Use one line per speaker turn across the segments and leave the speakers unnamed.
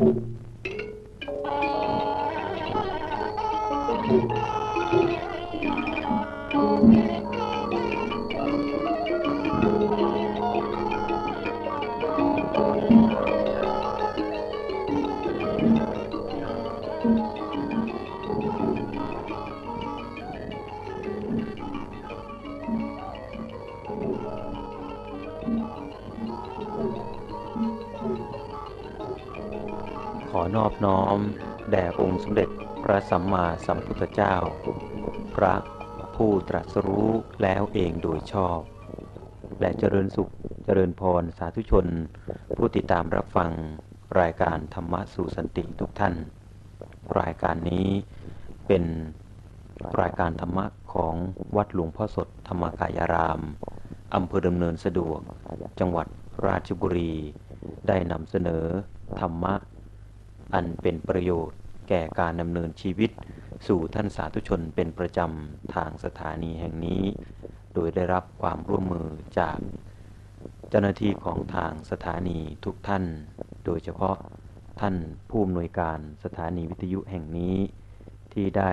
Thank you. ระสัมมาสัมพุทธเจ้า พระผู้ตรัสรู้แล้วเองโดยชอบ และเจริญสุขเจริญพรสาธุชน ผู้ติดตามรับฟังรายการธรรมะสู่สันติทุกท่าน รายการนี้เป็นรายการธรรมะของวัดหลวงพ่อสดธรรมกายารามอำเภอดำเนินสะดวก จังหวัดราชบุรี ได้นำเสนอธรรมะ อันเป็นประโยชน์ แก่การดำเนินชีวิต สู่ท่านสาธุชนเป็นประจำทางสถานีแห่งนี้ โดยได้รับความร่วมมือจาก เจ้าหน้าที่ของทางสถานีทุกท่าน โดยเฉพาะท่านผู้อำนวยการสถานีวิทยุแห่งนี้ ที่ได้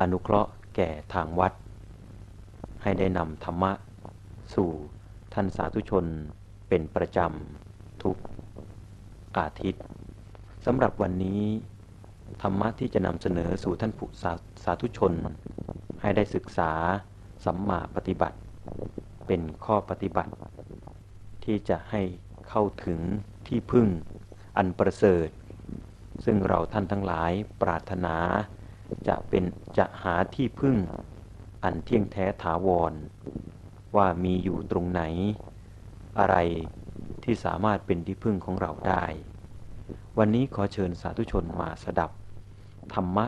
อนุเคราะห์แก่ทางวัด ให้ได้นำธรรมะ สู่ท่านสาธุชนเป็นประจำทุกอาทิตย์สำหรับวันนี้ ธรรมะที่จะนำเสนอสู่ท่านผู้สาสาธุชน ให้ได้ศึกษาสัมมาปฏิบัติ เป็นข้อปฏิบัติ ที่จะให้เข้าถึงที่พึ่งอันประเสริฐ ซึ่งเราท่านทั้งหลายปรารถนา จะเป็นจะหาที่พึ่งอันเที่ยงแท้ถาวร ว่ามีอยู่ตรงไหน อะไรที่สามารถเป็นที่พึ่งของเราได้ วันนี้ขอเชิญสาธุชนมาสดับ ธรรมะ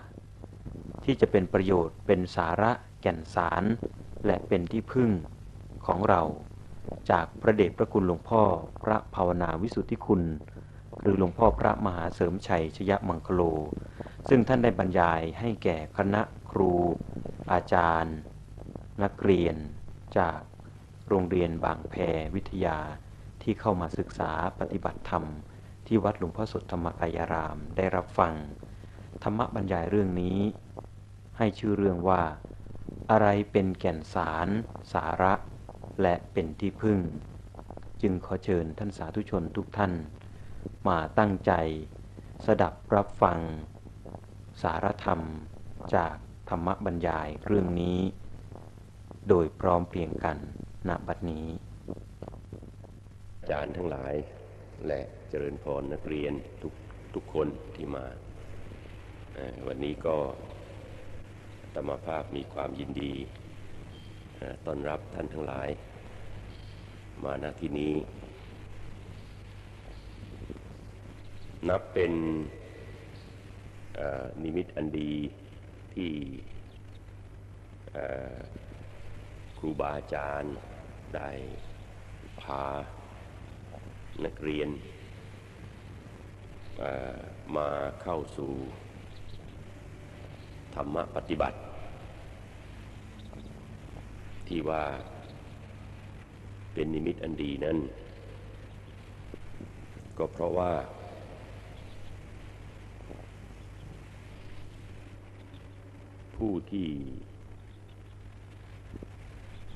ที่จะเป็นประโยชน์เป็นสาระแก่นสาร และเป็นที่พึ่งของเรา จากพระเดชพระคุณหลวงพ่อพระภาวนาวิสุทธิคุณ หรือหลวงพ่อพระมหาเสริมชัยชยมังคโล ซึ่งท่านได้บรรยายให้แก่คณะครู อาจารย์ นักเรียน จากโรงเรียนบางแพวิทยาที่เข้ามาศึกษาปฏิบัติธรรม ที่วัดหลวงพ่อสดธรรมกายารามได้รับฟัง ธรรมบรรยายเรื่องนี้ ให้ชื่อเรื่องว่า อะไรเป็นแก่นสาร สาระ และเป็นที่พึ่ง จึงขอเชิญท่านสาธุชนทุกท่าน มาตั้งใจ สดับรับฟัง สารธรรมจากธรรมบรรยายเรื่องนี้ โดยพร้อมเพรียงกันณบัดนี้
อาจารย์ทั้งหลาย และเจริญพรนักเรียนทุกทุกคนที่มา วันนี้ก็ธรรมภาพมีความยินดีต้อนรับท่านทั้งหลาย มาณที่นี้ นับเป็นนิมิตอันดีที่ครูบาอาจารย์ได้พา นักเรียนมาเข้าสู่ธรรมะปฏิบัติ ที่ว่าเป็นนิมิตอันดีนั้น ก็เพราะว่า ผู้ที่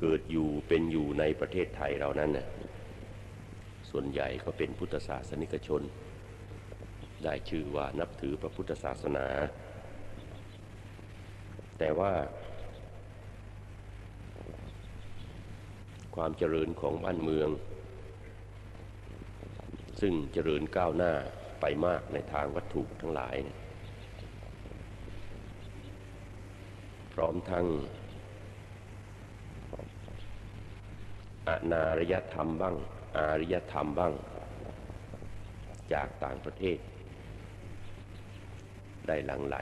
เกิดอยู่เป็นอยู่ในประเทศไทยเรานั้นน่ะ ส่วนใหญ่ก็เป็นพุทธศาสนิกชน ได้ชื่อว่านับถือพระพุทธศาสนา แต่ว่าความเจริญของบ้านเมือง ซึ่งเจริญก้าวหน้าไปมากในทางวัตถุทั้งหลาย พร้อมทั้งอนารยธรรมบ้าง อารยธรรมบ้าง จากต่างประเทศ ได้หลั่งไหล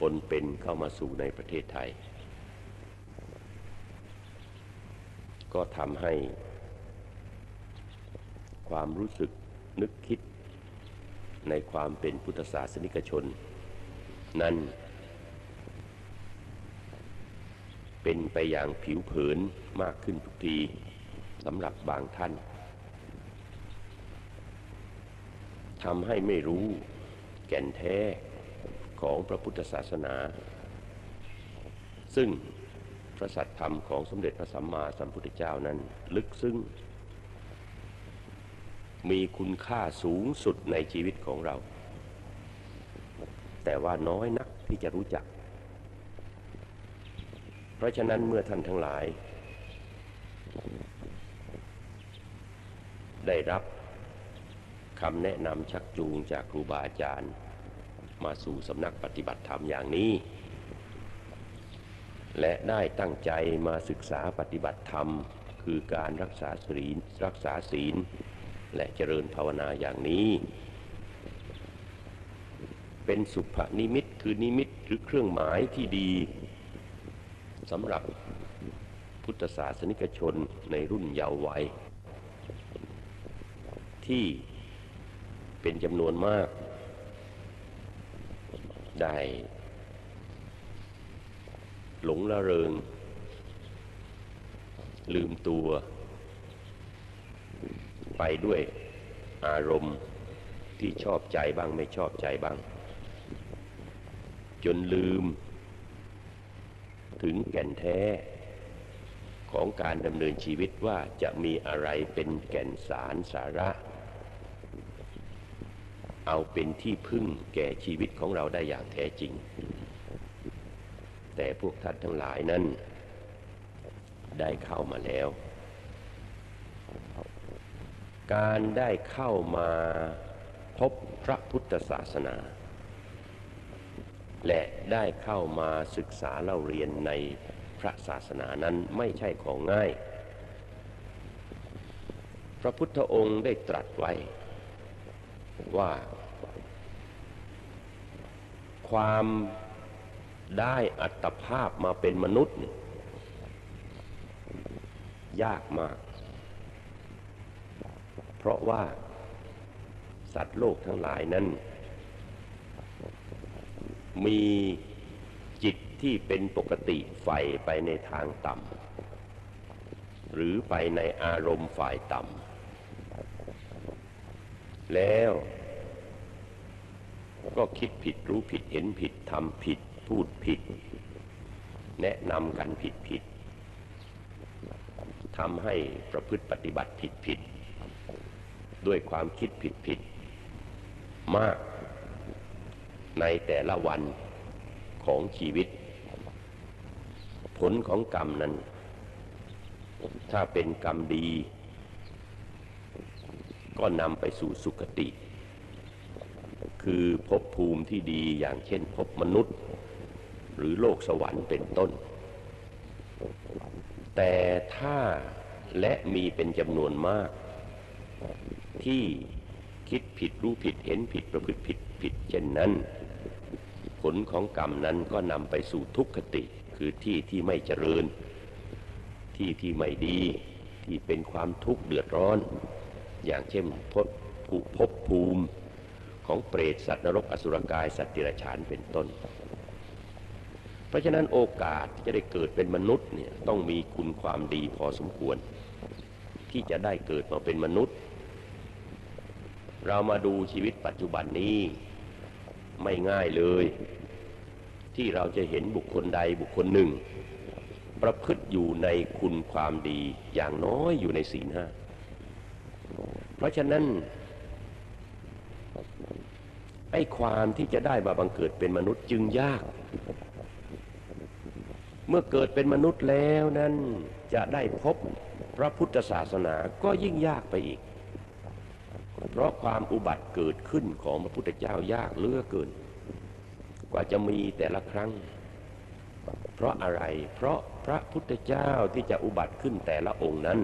ปนเป็นเข้ามาสู่ในประเทศไทย ก็ทำให้ ความรู้สึกนึกคิดในความเป็นพุทธศาสนิกชน นั้น เป็นไปอย่างผิวเผินมากขึ้นทุกที สำหรับบางท่านทำให้ไม่รู้แก่นแท้ของพระพุทธศาสนา ซึ่งพระสัทธรรมของสมเด็จพระสัมมาสัมพุทธเจ้านั้นลึกซึ้งมีคุณค่าสูงสุดในชีวิตของเรา แต่ว่าน้อยนักที่จะรู้จัก เพราะฉะนั้นเมื่อท่านทั้งหลาย ได้รับคำแนะนำชักจูงจากครูบาอาจารย์ มาสู่สำนักปฏิบัติธรรมอย่างนี้ และได้ตั้งใจมาศึกษาปฏิบัติธรรม คือการรักษาศีลรักษาศีล และเจริญภาวนาอย่างนี้ เป็นสุภนิมิตคือนิมิตหรือเครื่องหมายที่ดีสำหรับพุทธศาสนิกชนในรุ่นเยาว์วัย ที่เป็นจำนวนมาก ได้หลงละเริง ลืมตัว ไปด้วยอารมณ์ที่ชอบใจบ้างไม่ชอบใจบ้าง จนลืม ถึงแก่นแท้ของการดำเนินชีวิตว่าจะมีอะไรเป็นแก่นสารสาระ เอาเป็นที่พึ่งแก่ชีวิตของเราได้อย่างแท้จริง แต่พวกท่านทั้งหลายนั้น ได้เข้ามาแล้ว การได้เข้ามาพบพระพุทธศาสนา และได้เข้ามาศึกษาเล่าเรียนในพระศาสนานั้นไม่ใช่ของง่าย พระพุทธองค์ได้ตรัสไว้ ว่า ความได้อัตภาพมาเป็นมนุษย์ยยากมาก เพราะว่าสัตว์โลกทั้งหลายนั้น มีจิตที่เป็นปกติใฝ่ไปในทางต่ำหรือไปในอารมณ์ฝ่ายต่ำ แล้ว ก็คิดผิดรู้ผิดเห็นผิดทำผิด พูดผิด แนะนำกันผิดผิดทำให้ประพฤติปฏิบัติผิดผิด ด้วยความคิดผิดผิด มากในแต่ละวันของชีวิต ผลของกรรมนั้น ถ้าเป็นกรรมดี ก็นำไปสู่สุคติ คือภพภูมิที่ดีอย่างเช่นภพมนุษย์ หรือโลกสวรรค์เป็นต้น แต่ถ้าและมีเป็นจำนวนมาก ที่คิดผิดรู้ผิดเห็นผิดประพฤติผิดผิดเช่นนั้น ผลของกรรมนั้นก็นำไปสู่ทุกขติคือที่ที่ไม่เจริญ ที่ที่ไม่ดี ที่เป็นความทุกข์เดือดร้อน อย่างเช่นพบภูพภูมิของเปรตสัตว์นรกอสุรกายสัตว์ดิรฉานเป็นต้น เพราะฉะนั้นโอกาสที่จะได้เกิดเป็นมนุษย์เนี่ยต้องมีคุณความดีพอสมควร ที่จะได้เกิดมาเป็นมนุษย์ เรามาดูชีวิตปัจจุบันนี้ไม่ง่ายเลย ที่เราจะเห็นบุคคลใดบุคคลหนึ่ง ประพฤติอยู่ในคุณความดีอย่างน้อยอยู่ในศีลห้า เพราะฉะนั้นไอ้ความที่จะได้มาบังเกิดเป็นมนุษย์จึงยาก เมื่อเกิดเป็นมนุษย์แล้วนั้นจะได้พบพระพุทธศาสนาก็ยิ่งยากไปอีก เพราะความอุบัติเกิดขึ้นของพระพุทธเจ้ายากเหลือเกิน กว่าจะมีแต่ละครั้ง เพราะอะไร เพราะพระพุทธเจ้าที่จะอุบัติขึ้นแต่ละองค์นั้น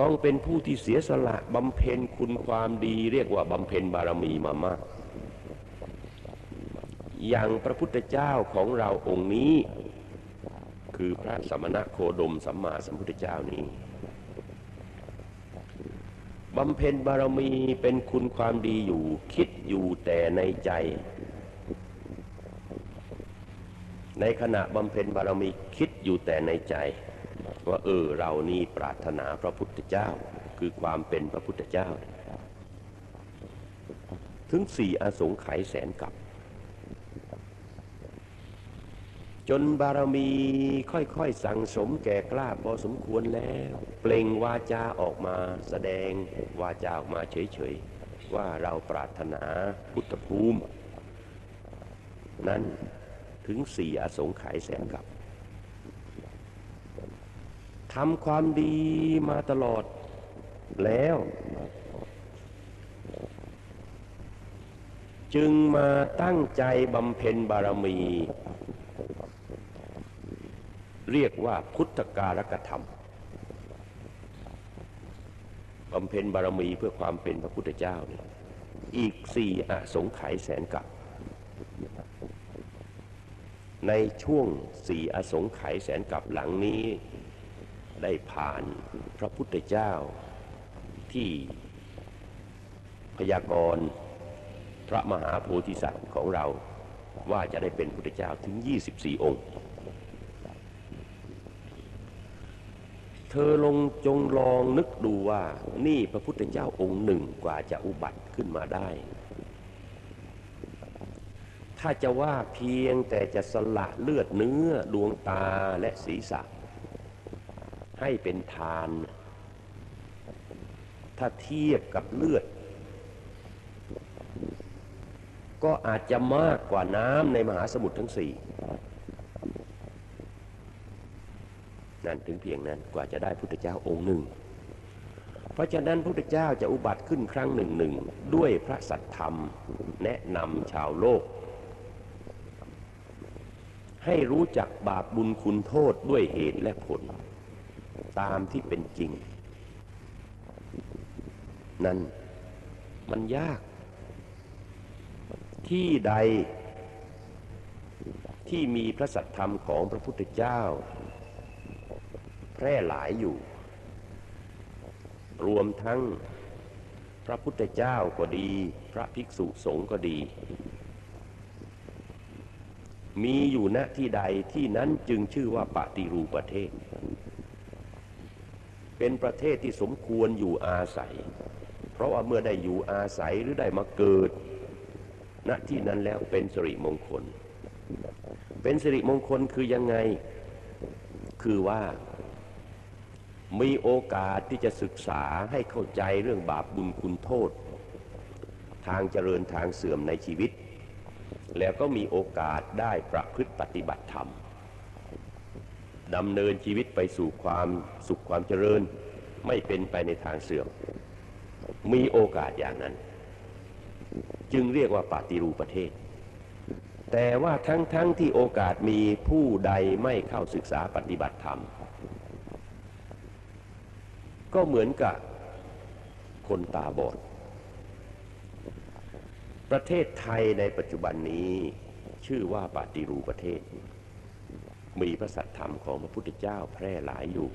ต้องเป็นผู้ที่เสียสละบำเพ็ญคุณความดี เรียกว่าบำเพ็ญบารมีมามาก อย่างพระพุทธเจ้าของเราองค์นี้ คือพระสมณะโคดมสัมมาสัมพุทธเจ้านี้บำเพ็ญบารมีเป็นคุณความดีอยู่ คิดอยู่แต่ในใจ ในขณะบำเพ็ญบารมีคิดอยู่แต่ในใจ ว่าเออเรานี่ปรารถนาพระพุทธเจ้า คือความเป็นพระพุทธเจ้า ถึงสี่อสงไขยแสนกับ จนบารมีค่อยๆสั่งสมแก่กล้าพอสมควรแล้ว เปล่งวาจาออกมาแสดงวาจาออกมาเฉยๆ ว่าเราปรารถนาพุทธภูมิ นั้นถึงสี่อสงไขยแสนกับ ทำความดีมาตลอดแล้ว จึงมาตั้งใจบำเพ็ญบารมี เรียกว่าพุทธการกธรรมบำเพ็ญบารมีเพื่อความเป็นพระพุทธเจ้าเนี่ยอีกสี่อสงไขยแสนกับในช่วงสี่อสงไขยแสนกับหลังนี้ ได้ผ่านพระพุทธเจ้าที่พยากรณ์พระมหาโพธิสัตว์ของเราว่าจะได้เป็นพุทธเจ้าถึง 24 องค์ เธอลงจงลองนึกดูว่านี่พระพุทธเจ้าองค์หนึ่งกว่าจะอุบัติขึ้นมาได้ ถ้าจะว่าเพียงแต่จะสละเลือดเนื้อดวงตาและศีรษะ ให้เป็นทาน ถ้าเทียบกับเลือด ก็อาจจะมากกว่าน้ำในมหาสมุทรทั้งสี่นั่นถึงเพียงนั้นกว่าจะได้พุทธเจ้าองค์หนึ่ง เพราะฉะนั้นพุทธเจ้าจะอุบัติขึ้นครั้งหนึ่งหนึ่งด้วยพระสัทธรรมแนะนำชาวโลก ให้รู้จักบาปบุญคุณโทษด้วยเหตุและผล ตามที่เป็นจริง นั้นมันยาก ที่ใดที่มีพระสัทธรรมของพระพุทธเจ้า แพร่หลายอยู่ รวมทั้งพระพุทธเจ้าก็ดี พระภิกษุสงฆ์ก็ดี มีอยู่ณที่ใดที่นั้นจึงชื่อว่าปฏิรูปประเทศ เป็นประเทศที่สมควรอยู่อาศัย เพราะว่าเมื่อได้อยู่อาศัยหรือได้มาเกิด ณที่นั้นแล้วเป็นสิริมงคล เป็นสิริมงคลคือยังไง คือว่ามีโอกาสที่จะศึกษาให้เข้าใจเรื่องบาปบุญคุณโทษ ทางเจริญทางเสื่อมในชีวิต แล้วก็มีโอกาสได้ประพฤติปฏิบัติธรรม ดำเนินชีวิตไปสู่ความสุขความเจริญ ไม่เป็นไปในทางเสื่อม มีโอกาสอย่างนั้น จึงเรียกว่าปฏิรูปประเทศ แต่ว่าทั้งๆทที่โอกาสมีผู้ใดไม่เข้าศึกษาปฏิบัติธรรม ก็เหมือนกับคนตาบอด ประเทศไทยในปัจจุบันนี้ชื่อว่าปฏิรูปประเทศ มีพระสัทธรรมของพระพุทธเจ้าแพร่หลายอยู่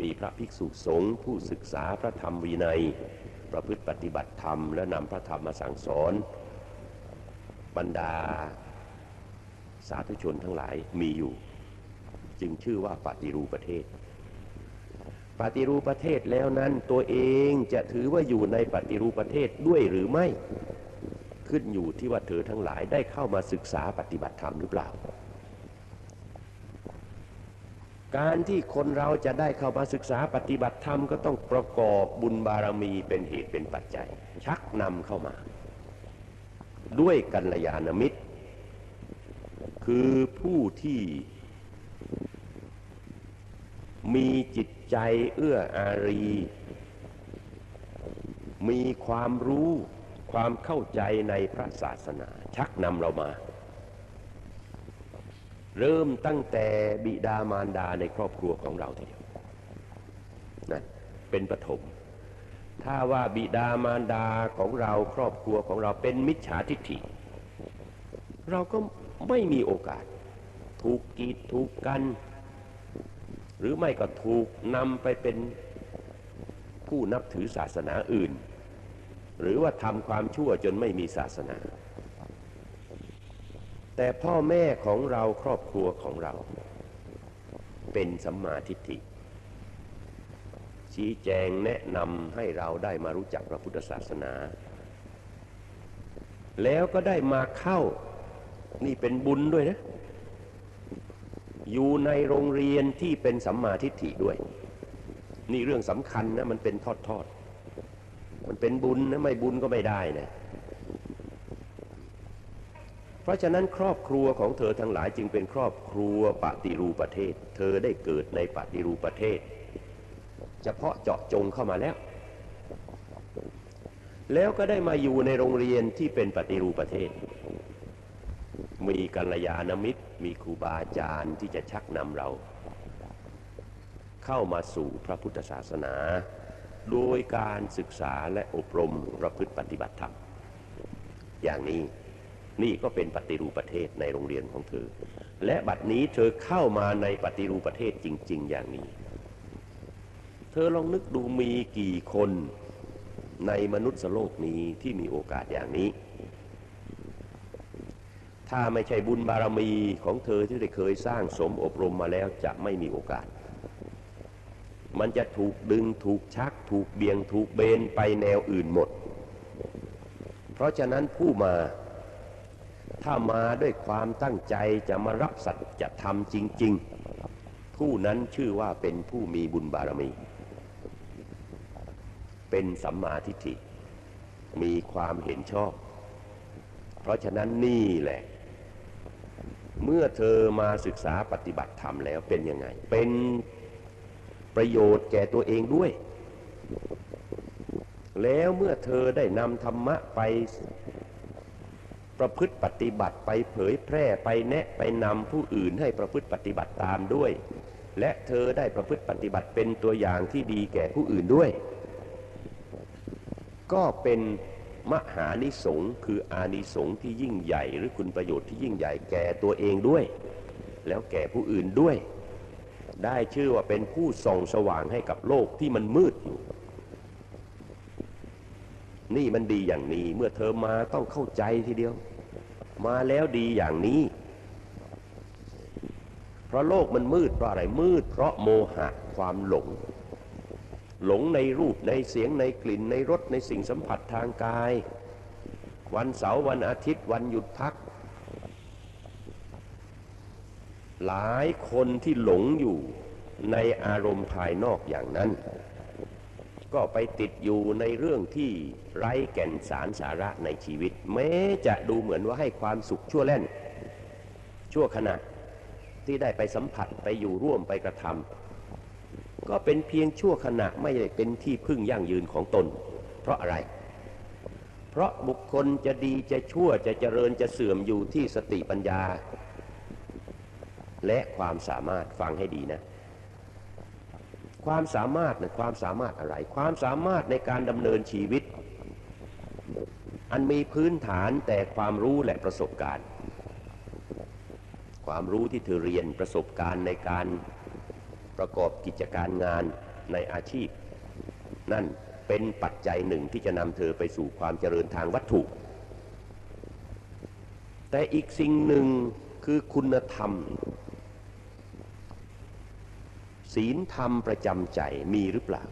มีพระภิกษุสงฆ์ผู้ศึกษาพระธรรมวินัย ประพฤติปฏิบัติธรรม และนำพระธรรมมาสั่งสอน บรรดาสาธุชนทั้งหลายมีอยู่ จึงชื่อว่าปฏิรูปประเทศ ปฏิรูปประเทศแล้วนั้นตัวเองจะถือว่าอยู่ในปฏิรูปประเทศด้วยหรือไม่ ขึ้นอยู่ที่ว่าเธอทั้งหลายได้เข้ามาศึกษาปฏิบัติธรรมหรือเปล่า การที่คนเราจะได้เข้ามาศึกษาปฏิบัติธรรมก็ต้องประกอบบุญบารมีเป็นเหตุเป็นปัจจัย ชักนำเข้ามา ด้วยกัลยาณมิตร คือผู้ที่มีจิตใจเอื้ออารี มีความรู้ความเข้าใจในพระศาสนา ชักนำเรามา เริ่มตั้งแต่บิดามารดาในครอบครัวของเราทีเดียวนะเป็นปฐมถ้าว่าบิดามารดาของเราครอบครัวของเราเป็นมิจฉาทิฏฐิ เราก็ไม่มีโอกาส ถูกกีดถูกกัน หรือไม่ก็ถูกนำไปเป็นผู้นับถือศาสนาอื่น หรือว่าทำความชั่วจนไม่มีศาสนา แต่พ่อแม่ของเราครอบครัวของเรา เป็นสัมมาทิฏฐิ ชี้แจงแนะนำให้เราได้มารู้จักพระพุทธศาสนา แล้วก็ได้มาเข้านี่เป็นบุญด้วยนะ อยู่ในโรงเรียนที่เป็นสัมมาทิฏฐิด้วย นี่เรื่องสำคัญนะมันเป็นทอดทอดมันเป็นบุญนะไม่บุญก็ไม่ได้นะ ราะฉะนั้นครอบครัวของเธอทั้งหลายจึงเป็นครอบครัวปฏิรูปประเทศ เธอได้เกิดในปฏิรูปประเทศ เฉพาะเจาะจงเข้ามาแล้ว แล้วก็ได้มาอยู่ในโรงเรียนที่เป็นปฏิรูปประเทศ มีกัลยาณมิตร มีครูบาอาจารย์ที่จะชักนำเรา เข้ามาสู่พระพุทธศาสนา โดยการศึกษาและอบรมประพฤติปฏิบัติธรรมอย่างนี้ นี่ก็เป็นปฏิรูปประเทศในโรงเรียนของเธอ และบัดนี้เธอเข้ามาในปฏิรูปประเทศจริง ๆ อย่างนี้ เธอลองนึกดูมีกี่คนในมนุษย์โลกนี้ที่มีโอกาสอย่างนี้ ถ้าไม่ใช่บุญบารมีของเธอที่ได้เคยสร้างสมอบรมมาแล้วจะไม่มีโอกาส มันจะถูกดึงถูกชัก ถูกเบี่ยงถูกเบนไปแนวอื่นหมด เพราะฉะนั้นผู้มา ถ้ามาด้วยความตั้งใจจะมารับสัจธรรมจริง ๆ ผู้นั้นชื่อว่าเป็นผู้มีบุญบารมี เป็นสัมมาทิฏฐิ มีความเห็นชอบ เพราะฉะนั้นนี่แหละ เมื่อเธอมาศึกษาปฏิบัติธรรมแล้วเป็นยังไง เป็นประโยชน์แก่ตัวเองด้วย แล้วเมื่อเธอได้นำธรรมะไป ประพฤติปฏิบัติไปเผยแพร่ไปแนะไปนำผู้อื่นให้ประพฤติปฏิบัติตามด้วย และเธอได้ประพฤติปฏิบัติเป็นตัวอย่างที่ดีแก่ผู้อื่นด้วย ก็เป็นมหานิสงส์คืออานิสงส์ที่ยิ่งใหญ่ หรือคุณประโยชน์ที่ยิ่งใหญ่แก่ตัวเองด้วย แล้วแก่ผู้อื่นด้วย ได้ชื่อว่าเป็นผู้ส่องสว่างให้กับโลกที่มันมืดอยู่นี่มันดีอย่างนี้เมื่อเธอมาต้องเข้าใจทีเดียว มาแล้วดีอย่างนี้ เพราะโลกมันมืดเพราะอะไรมืด เพราะโมหะความหลง หลงในรูปในเสียงในกลิ่นในรสในสิ่งสัมผัสทางกาย วันเสาร์วันอาทิตย์วันหยุดพัก หลายคนที่หลงอยู่ในอารมณ์ภายนอกอย่างนั้น ก็ไปติดอยู่ในเรื่องที่ไร้แก่นสารสาระในชีวิต แม้จะดูเหมือนว่าให้ความสุขชั่วแล่น ชั่วขณะที่ได้ไปสัมผัสไปอยู่ร่วมไปกระทำก็เป็นเพียงชั่วขณะไม่ได้เป็นที่พึ่งยั่งยืนของตน เพราะอะไร เพราะบุคคลจะดีจะชั่วจะเจริญจะเสื่อมอยู่ที่สติปัญญา และความสามารถฟังให้ดีนะ ความสามารถนะความสามารถอะไร ความสามารถในการดำเนินชีวิต อันมีพื้นฐานแต่ความรู้และประสบการณ์ ความรู้ที่เธอเรียนประสบการณ์ในการประกอบกิจการงานในอาชีพ นั่นเป็นปัจจัยหนึ่งที่จะนำเธอไปสู่ความเจริญทางวัตถุ แต่อีกสิ่งหนึ่งคือคุณธรรม ศีลธรรมประจำใจมีหรือเปล่า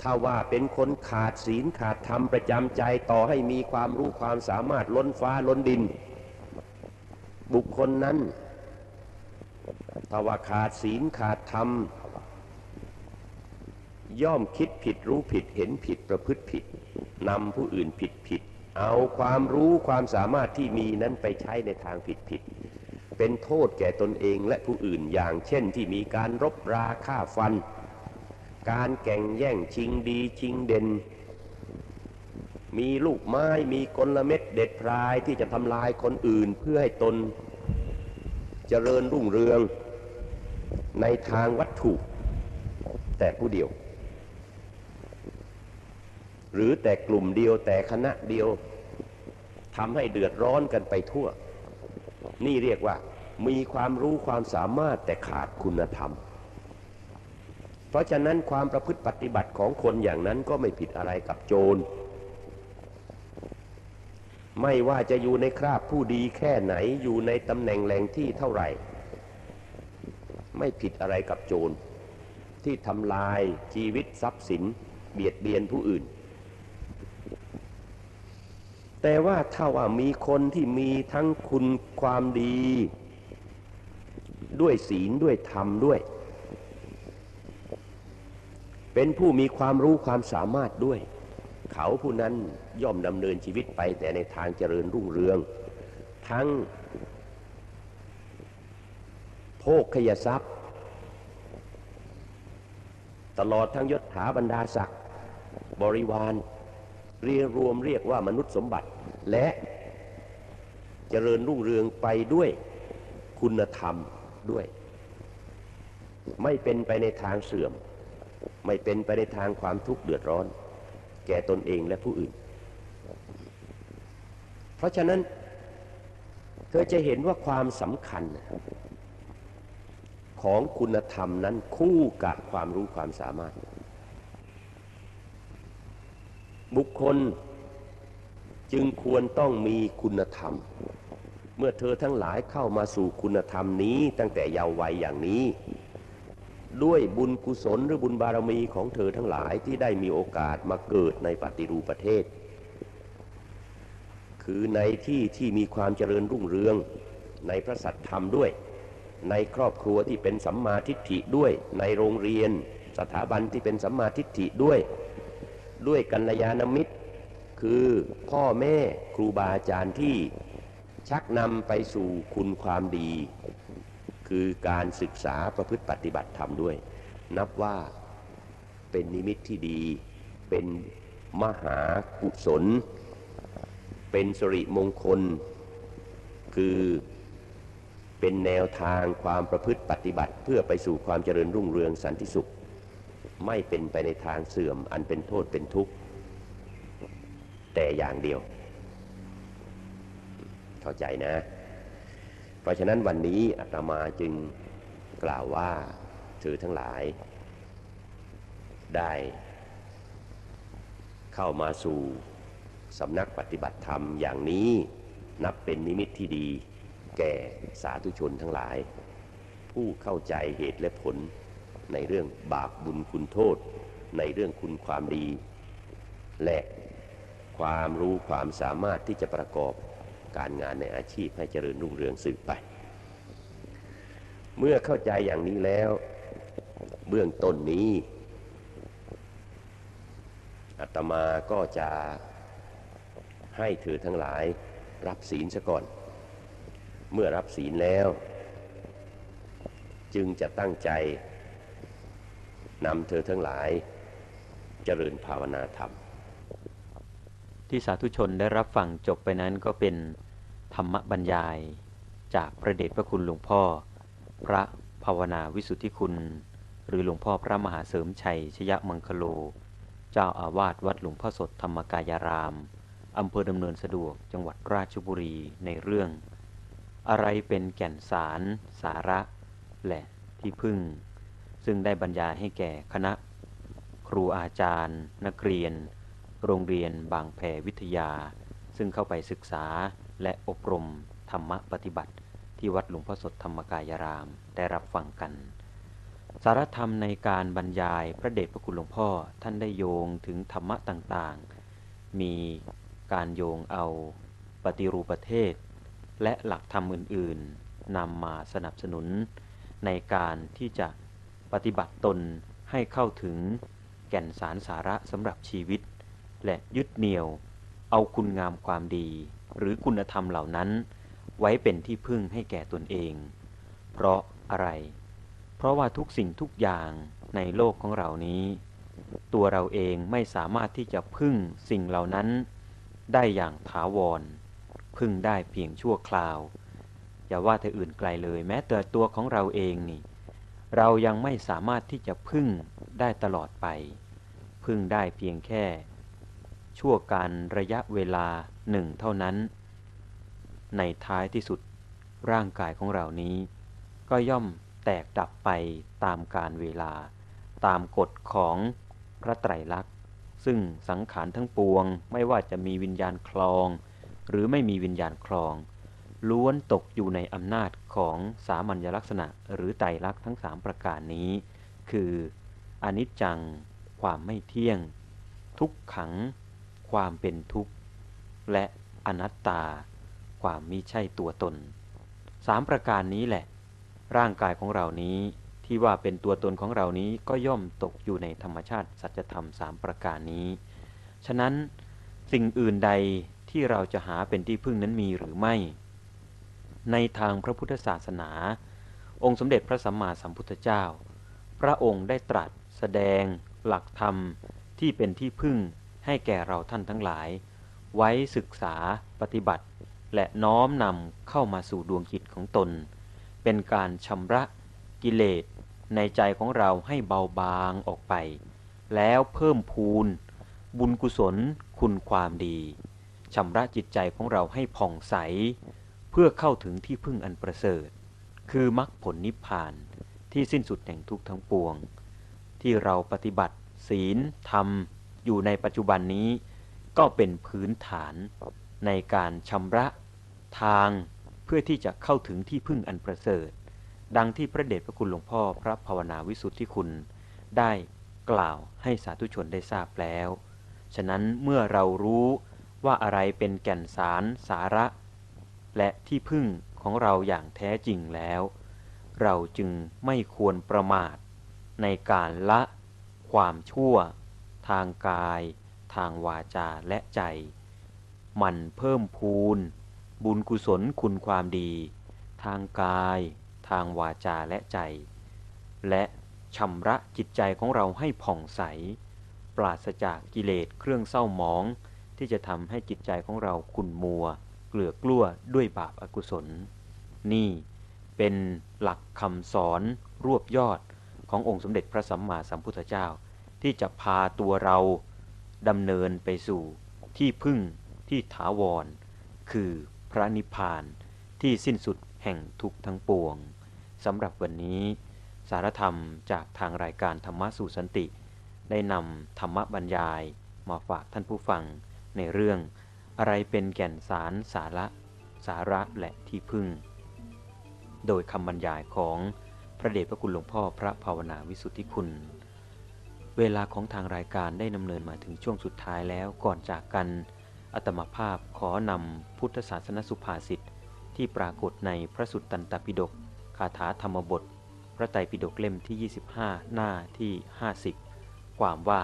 ถ้าว่าเป็นคนขาดศีลขาดธรรมประจำใจต่อให้มีความรู้ความสามารถล้นฟ้าล้นดิน บุคคลนั้น ถ้าว่าขาดศีลขาดธรรม ย่อมคิดผิดรู้ผิดเห็นผิดประพฤติผิดนำผู้อื่นผิดผิด เอาความรู้ความสามารถที่มีนั้นไปใช้ในทางผิดผิด เป็นโทษแก่ตนเองและผู้อื่นอย่างเช่นที่มีการรบราฆ่าฟัน การแก่งแย่งชิงดีชิงเด่น มีลูกไม้มีกลเม็ดเด็ดพรายที่จะทำลายคนอื่นเพื่อให้ตนเจริญรุ่งเรืองในทางวัตถุ แต่ผู้เดียว หรือแต่กลุ่มเดียวแต่คณะเดียวทำให้เดือดร้อนกันไปทั่ว นี่เรียกว่ามีความรู้ความสามารถแต่ขาดคุณธรรม เพราะฉะนั้นความประพฤติปฏิบัติของคนอย่างนั้นก็ไม่ผิดอะไรกับโจร ไม่ว่าจะอยู่ในคราบผู้ดีแค่ไหนอยู่ในตำแหน่งแหล่งที่เท่าไหร่ ไม่ผิดอะไรกับโจร ที่ทำลายชีวิตทรัพย์สิน เบียดเบียนผู้อื่น แต่ว่าถ้าว่ามีคนที่มีทั้งคุณความดี ด้วยศีลด้วยธรรมด้วย เป็นผู้มีความรู้ความสามารถด้วย เขาผู้นั้นย่อมดำเนินชีวิตไปแต่ในทางเจริญรุ่งเรือง ทั้งโภคขยทรัพย์ ตลอดทั้งยศถาบรรดาศักดิ์บริวาร เรียรวมเรียกว่ามนุษย์สมบัติ และเจริญรุ่งเรืองไปด้วยคุณธรรมด้วย ไม่เป็นไปในทางเสื่อม ไม่เป็นไปในทางความทุกข์เดือดร้อน แก่ตนเองและผู้อื่น เพราะฉะนั้น เธอจะเห็นว่าความสำคัญ ของคุณธรรมนั้นคู่กับความรู้ความสามารถ บุคคลจึงควรต้องมีคุณธรรม เมื่อเธอทั้งหลายเข้ามาสู่คุณธรรมนี้ตั้งแต่เยาว์วัยอย่างนี้ ด้วยบุญกุศลหรือบุญบารมีของเธอทั้งหลายที่ได้มีโอกาสมาเกิดในปฏิรูปประเทศ คือในที่ที่มีความเจริญรุ่งเรืองในพระสัตธรรมด้วย ในครอบครัวที่เป็นสัมมาทิฏฐิด้วย ในโรงเรียน สถาบันที่เป็นสัมมาทิฏฐิด้วย ด้วยกัลยาณมิตร คือพ่อแม่ครูบาอาจารย์ที่ชักนำไปสู่คุณความดี คือการศึกษาประพฤติปฏิบัติธรรมด้วย นับว่าเป็นนิมิตที่ดี เป็นมหากุศล เป็นสริมงคล คือเป็นแนวทางความประพฤติปฏิบัติ เพื่อไปสู่ความเจริญรุ่งเรืองสันติสุข ไม่เป็นไปในทางเสื่อม อันเป็นโทษเป็นทุกข์ แต่อย่างเดียว เข้าใจนะ เพราะฉะนั้นวันนี้อาตมาจึงกล่าวว่าเธอทั้งหลาย ได้เข้ามาสู่สำนักปฏิบัติธรรมอย่างนี้นับเป็นนิมิตที่ดี แก่สาธุชนทั้งหลาย ผู้เข้าใจเหตุและผล ในเรื่องบาปบุญคุณโทษ ในเรื่องคุณความดี และความรู้ความสามารถที่จะประกอบการงานในอาชีพให้เจริญรุ่งเรืองสืบไป เมื่อเข้าใจอย่างนี้แล้ว เบื้องต้นนี้อาตมาก็จะให้เธอทั้งหลายรับศีลซะก่อน เมื่อรับศีลแล้ว จึงจะตั้งใจ นำเธอทั้งหลายเจริญภาวนาธรรม
ที่สาธุชนได้รับฟังจบไปนั้นก็เป็นธรรมบรรยาย จากพระเดชพระคุณหลวงพ่อ พระภาวนาวิสุทธิคุณ หรือหลวงพ่อพระมหาเสริมชัยชยมังคโล เจ้าอาวาสวัดหลวงพ่อสดธรรมกายารามอำเภอดำเนินสะดวกจังหวัดราชบุรีในเรื่อง อะไรเป็นแก่นสาร สาระ และที่พึ่ง ซึ่งได้บรรยายให้แก่คณะ ครูอาจารย์ นักเรียน โรงเรียนบางแพวิทยา ซึ่งเข้าไปศึกษาและอบรมธรรมะปฏิบัติ ที่วัดหลวงพ่อสดธรรมกายรามได้รับฟังกัน สารธรรมในการบรรยายพระเดชพระคุณหลวงพ่อท่านได้โยงถึงธรรมะต่างๆ มีการโยงเอาปฏิรูปประเทศ และหลักธรรมอื่นๆนำมาสนับสนุนในการที่จะ ปฏิบัติตนให้เข้าถึงแก่นสารสาระสำหรับชีวิต และยึดเหนี่ยวเอาคุณงามความดี หรือคุณธรรมเหล่านั้น ไว้เป็นที่พึ่งให้แก่ตนเอง เพราะอะไร เพราะว่าทุกสิ่งทุกอย่างในโลกของเรานี้ ตัวเราเองไม่สามารถที่จะพึ่งสิ่งเหล่านั้น ได้อย่างถาวร พึ่งได้เพียงชั่วคราว อย่าว่าแต่อื่นไกลเลยแม้แต่ตัวของเราเองนี่ เรายังไม่สามารถที่จะพึ่งได้ตลอดไป พึ่งได้เพียงแค่ ชั่วการระยะเวลาหนึ่งเท่านั้น ในท้ายที่สุดร่างกายของเรานี้ ก็ย่อมแตกดับไปตามการเวลา ตามกฎของพระไตรลักษณ์ ซึ่งสังขารทั้งปวงไม่ว่าจะมีวิญญาณคลอง หรือไม่มีวิญญาณคลอง ล้วนตกอยู่ในอำนาจของสามัญลักษณะหรือไตรลักษณ์ทั้งสามประการนี้ คืออนิจจัง ความไม่เที่ยง ทุกขัง ความเป็นทุกข์ และอนัตตา ความมิใช่ตัวตนสามประการนี้แหละ ร่างกายของเรานี้ที่ว่าเป็นตัวตนของเรานี้ก็ย่อมตกอยู่ในธรรมชาติสัจธรรมสามประการนี้ ฉะนั้นสิ่งอื่นใดที่เราจะหาเป็นที่พึ่งนั้นมีหรือไม่ ในทางพระพุทธศาสนา องค์สมเด็จพระสัมมาสัมพุทธเจ้า พระองค์ได้ตรัสแสดง หลักธรรมที่เป็นที่พึ่งให้แก่เราท่านทั้งหลาย ไว้ศึกษาปฏิบัติ และน้อมนำเข้ามาสู่ดวงจิตของตน เป็นการชำระกิเลสในใจของเราให้เบาบางออกไป แล้วเพิ่มพูน บุญกุศลคุณความดีชำระจิตใจของเราให้ผ่องใส เพื่อเข้าถึงที่พึ่งอันประเสริฐ คือมรรคผลนิพพานที่สิ้นสุดแห่งทุกข์ทั้งปวง ที่เราปฏิบัติ ศีลธรรม อยู่ในปัจจุบันนี้ ก็เป็นพื้นฐานในการชำระทางเพื่อที่จะเข้าถึงที่พึ่งอันประเสริฐ ดังที่พระเดชพระคุณหลวงพ่อพระภาวนาวิสุทธิคุณ ได้กล่าวให้สาธุชนได้ทราบแล้ว ฉะนั้นเมื่อเรารู้ว่าอะไรเป็นแก่นสารสาระ และที่พึ่งของเราอย่างแท้จริงแล้ว เราจึงไม่ควรประมาท ในการละความชั่ว ทางกาย ทางวาจาและใจ มันเพิ่มพูน บุญกุศลคุณความดี ทางกาย ทางวาจาและใจ และชำระจิตใจของเราให้ผ่องใส ปราศจากกิเลสเครื่องเศร้าหมอง ที่จะทำให้จิตใจของเราขุ่นมัว กลือกลั้วด้วยบาปอากุศล นี่เป็นหลักคำสอนรวบยอดขององค์สมเด็จพระสัมมาสัมพุทธเจ้า ที่จะพาตัวเราดำเนินไปสู่ที่พึ่งที่ถาวร คือพระนิพพานที่สิ้นสุดแห่งทุกทั้งปวงสำหรับวันนี้ สารธรรมจากทางรายการธรรมะสู่สันติ ได้นำธรรมบรรยายมาฝากท่านผู้ฟังในเรื่อง อะไรเป็นแก่นสารสาระ สาระและที่พึ่ง โดยคำบรรยายของพระเดชพระคุณหลวงพ่อพระภาวนาวิสุทธิคุณ เวลาของทางรายการได้ดำเนินมาถึงช่วงสุดท้ายแล้วก่อนจากกัน อัตมาภาพขอนำพุทธศาสนสุภาษิตที่ปรากฏในพระสุตตันตปิฎกคาถาธรรมบท พระไตรปิฎกเล่มที่ 25 หน้าที่ 50 ความว่า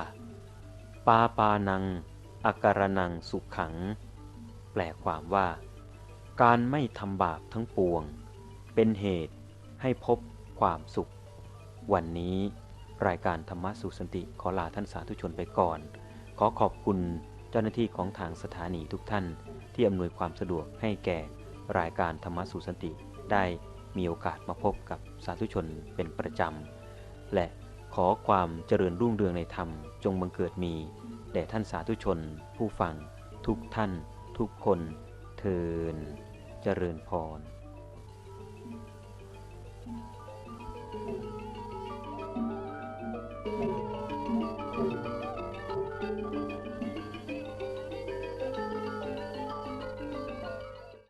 ปาปานัง อาการนังสุขขัง แปลความว่า การไม่ทำบาปทั้งปวง เป็นเหตุให้พบความสุข วันนี้รายการธรรมะสู่สันติขอลาท่านสาธุชนไปก่อน ขอขอบคุณเจ้าหน้าที่ของทางสถานีทุกท่าน ที่อำนวยความสะดวกให้แก่รายการธรรมะสู่สันติได้มีโอกาสมาพบกับสาธุชนเป็นประจำ และขอความเจริญรุ่งเรืองในธรรมจงบังเกิดมี แด่ท่านสาธุชน ผู้ฟัง ทุกท่าน ทุกคน เทินเจริญพร